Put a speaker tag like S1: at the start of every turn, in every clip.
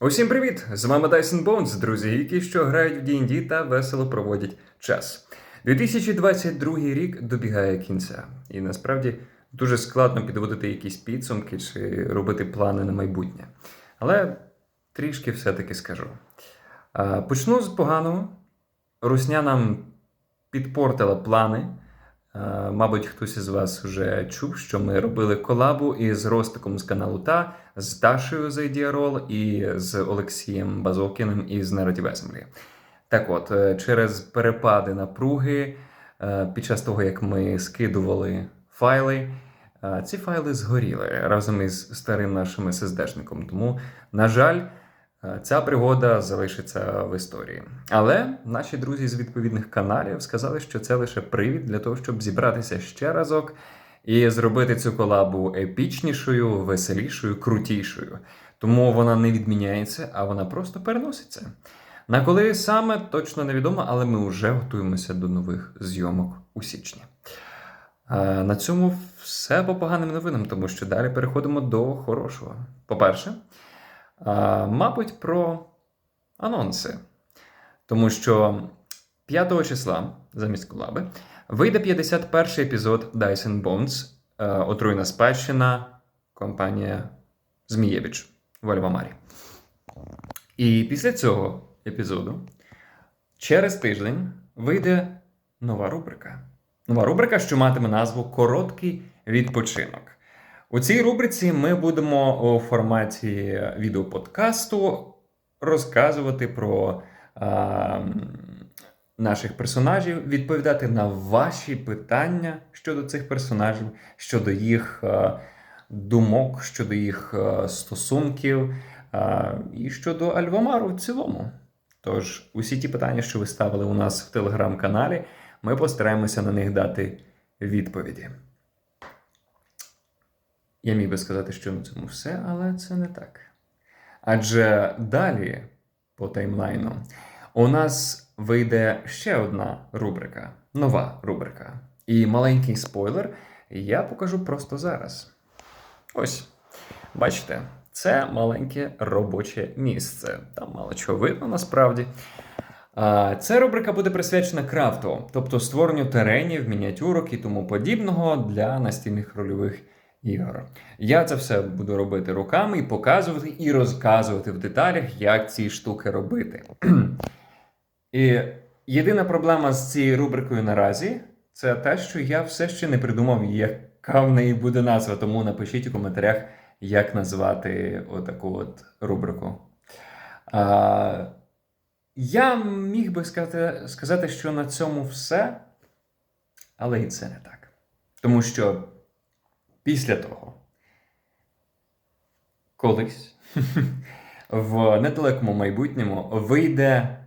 S1: Усім привіт! З вами Dyson Bones, друзі, які що грають в D&D та весело проводять час. 2022 рік добігає кінця, і насправді дуже складно підводити якісь підсумки чи робити плани на майбутнє. Але трішки все-таки скажу. Почну з поганого. Русня нам підпортила плани. Е, Мабуть, хтось із вас вже чув, що ми робили колабу із Ростиком з каналу Та, з Ташею з IdeaRoll і з Олексієм Базовкіним із Narrative Assembly. Так от, е, через перепади напруги, е, під час того, як ми скидували файли, ці файли згоріли разом із старим нашим SSD-шником. Тому, на жаль, Ця пригода залишиться в історії. Але наші друзі з відповідних каналів сказали, що це лише привід для того, щоб зібратися ще разок і зробити цю колабу епічнішою, веселішою, крутішою. Тому вона не відміняється, а вона просто переноситься. На коли саме точно невідомо, але ми вже готуємося до нових зйомок у січні. Е, На цьому все по поганим новинам, тому що далі переходимо до хорошого. По-перше, Мабуть, про анонси. Тому що 5 числа, замість колаби, вийде 51 епізод Dyson Bones, е, Отруйна спадщина, компанія Змієвич в Альвамарі. І після цього епізоду, через тиждень, вийде нова рубрика. Нова рубрика, що матиме назву Короткий відпочинок. У цій рубриці ми будемо у форматі відеоподкасту розказувати про а, наших персонажів, відповідати на ваші питання щодо цих персонажів, щодо їх а, думок, щодо їх а, стосунків а, і щодо Альвомару в цілому. Тож, усі ті питання, що ви ставили у нас в телеграм-каналі, ми постараємося на них дати відповіді. Я міг би сказати, що на цьому все, але це не так. Адже далі, по таймлайну, у нас вийде ще одна рубрика, нова рубрика. І маленький спойлер я покажу просто зараз. Ось, бачите, це маленьке робоче місце. Там мало чого видно насправді. Ця рубрика буде присвячена крафту, тобто створенню теренів, мініатюрок і тому подібного для настільних рольових ігор. Я це все буду робити руками і показувати і розказувати в деталях, як ці штуки робити. І єдина проблема з цією рубрикою наразі це те, що я все ще не придумав, яка в неї буде назва. Тому напишіть у коментарях, як назвати отаку от рубрику. А, Я міг би сказати, сказати, що на цьому все, але і це не так. Тому що після того, колись в недалекому майбутньому вийде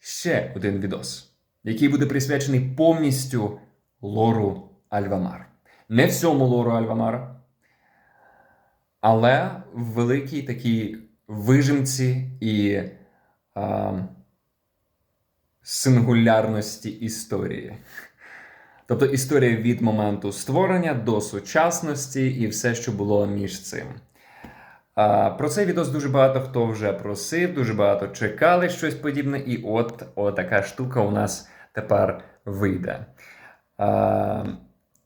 S1: ще один відос, який буде присвячений повністю лору Альвамар. Не всьому лору Альвамара, але в великій такій вижимці і а, сингулярності історії. Тобто історія від моменту створення до сучасності і все, що було між цим. Про цей відос дуже багато хто вже просив, дуже багато чекали щось подібне, і от, така штука у нас тепер вийде.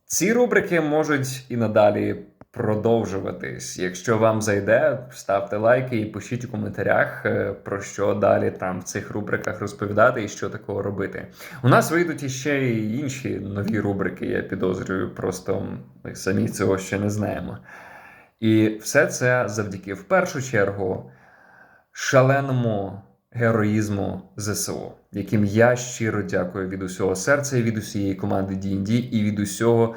S1: Ці рубрики можуть і надалі продовжуватись. Якщо вам зайде, ставте лайки і пишіть у коментарях, е, про що далі там в цих рубриках розповідати і що такого робити. У нас вийдуть іще й інші нові рубрики, я підозрюю, просто ми самі цього ще не знаємо. І все це завдяки в першу чергу шаленому героїзму ЗСУ, яким я щиро дякую від усього серця і від усієї команди D&D і від усього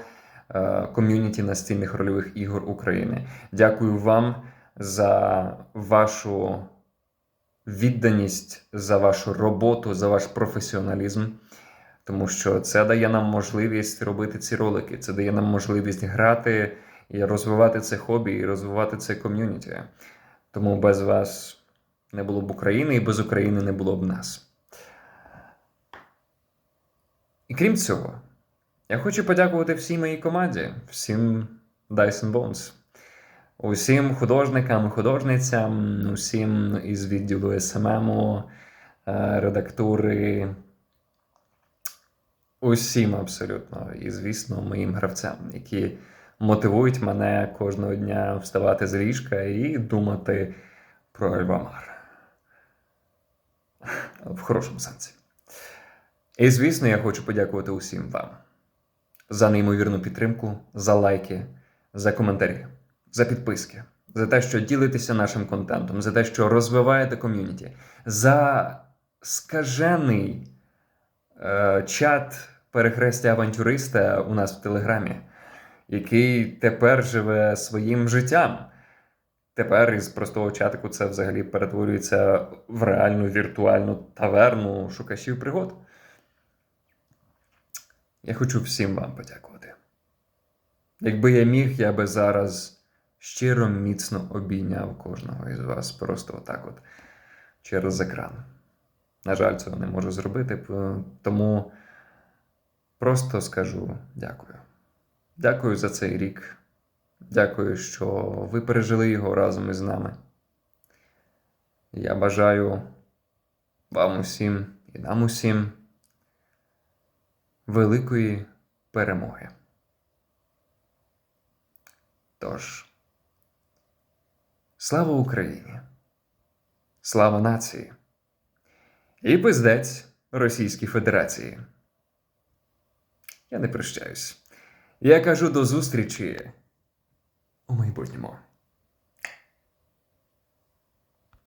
S1: ком'юніті настільних рольових ігор України. Дякую вам за вашу відданість, за вашу роботу, за ваш професіоналізм. Тому що це дає нам можливість робити ці ролики, це дає нам можливість грати і розвивати це хобі, і розвивати це ком'юніті. Тому без вас не було б України, і без України не було б нас. І крім цього, я хочу подякувати всій моїй команді, всім Dyson Bones. усім художникам, художницям, усім із відділу СММу, е, редактури, усім абсолютно. І, звісно, моїм гравцям, які мотивують мене кожного дня вставати з ліжка і думати про Альбамар. В хорошому сенсі. І, звісно, я хочу подякувати усім вам за неймовірну підтримку, за лайки, за коментарі, за підписки, за те, що ділитеся нашим контентом, за те, що розвиваєте ком'юніті, за скажений е, чат перехрестя авантюриста у нас в Телеграмі, який тепер живе своїм життям. Тепер із простого чатику це взагалі перетворюється в реальну віртуальну таверну шукачів пригод. Я хочу всім вам подякувати. Якби я міг, я би зараз щиро міцно обійняв кожного із вас просто отак от через екран. На жаль, цього не можу зробити, тому просто скажу дякую. Дякую за цей рік. Дякую, що ви пережили його разом із нами. Я бажаю вам усім і нам усім великої перемоги. Тож, слава Україні! Слава нації! І пиздець Російській Федерації. Я не прощаюсь. Я кажу до зустрічі у майбутньому.